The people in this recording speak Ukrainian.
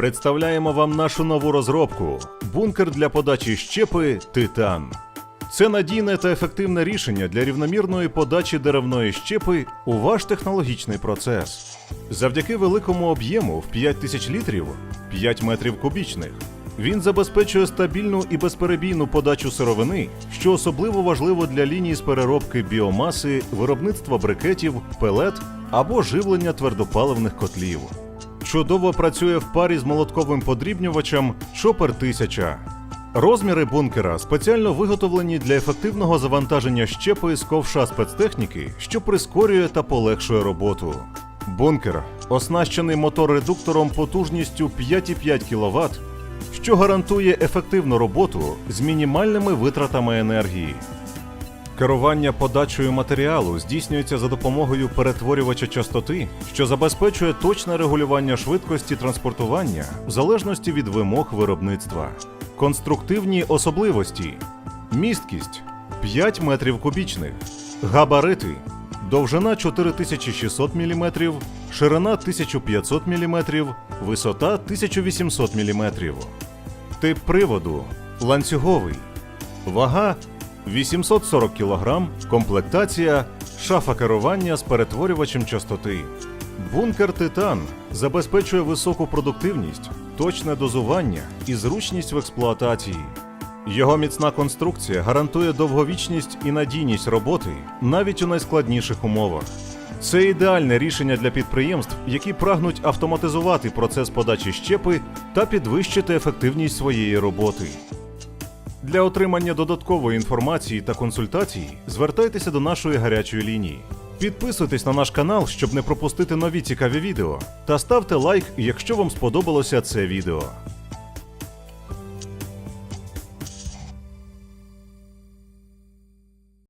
Представляємо вам нашу нову розробку бункер для подачі щепи Титан. Це надійне та ефективне рішення для рівномірної подачі деревної щепи у ваш технологічний процес. Завдяки великому об'єму в 5000 літрів 5 метрів кубічних. Він забезпечує стабільну і безперебійну подачу сировини, що особливо важливо для ліній з переробки біомаси, виробництва брикетів, пелет або живлення твердопаливних котлів. Чудово працює в парі з молотковим подрібнювачем Chopper 1000. Розміри бункера спеціально виготовлені для ефективного завантаження щепи з ковша спецтехніки, що прискорює та полегшує роботу. Бункер оснащений мотор-редуктором потужністю 5,5 кВт, що гарантує ефективну роботу з мінімальними витратами енергії. Керування подачею матеріалу здійснюється за допомогою перетворювача частоти, що забезпечує точне регулювання швидкості транспортування в залежності від вимог виробництва. Конструктивні особливості: місткість 5 метрів кубічних, габарити, довжина 4600 мм, ширина 1500 мм, висота 1800 мм. Тип приводу ланцюговий. Вага 840 кг, комплектація, шафа керування з перетворювачем частоти. Бункер Титан забезпечує високу продуктивність, точне дозування і зручність в експлуатації. Його міцна конструкція гарантує довговічність і надійність роботи навіть у найскладніших умовах. Це ідеальне рішення для підприємств, які прагнуть автоматизувати процес подачі щепи та підвищити ефективність своєї роботи. Для отримання додаткової інформації та консультацій звертайтеся до нашої гарячої лінії. Підписуйтесь на наш канал, щоб не пропустити нові цікаві відео, та ставте лайк, якщо вам сподобалося це відео.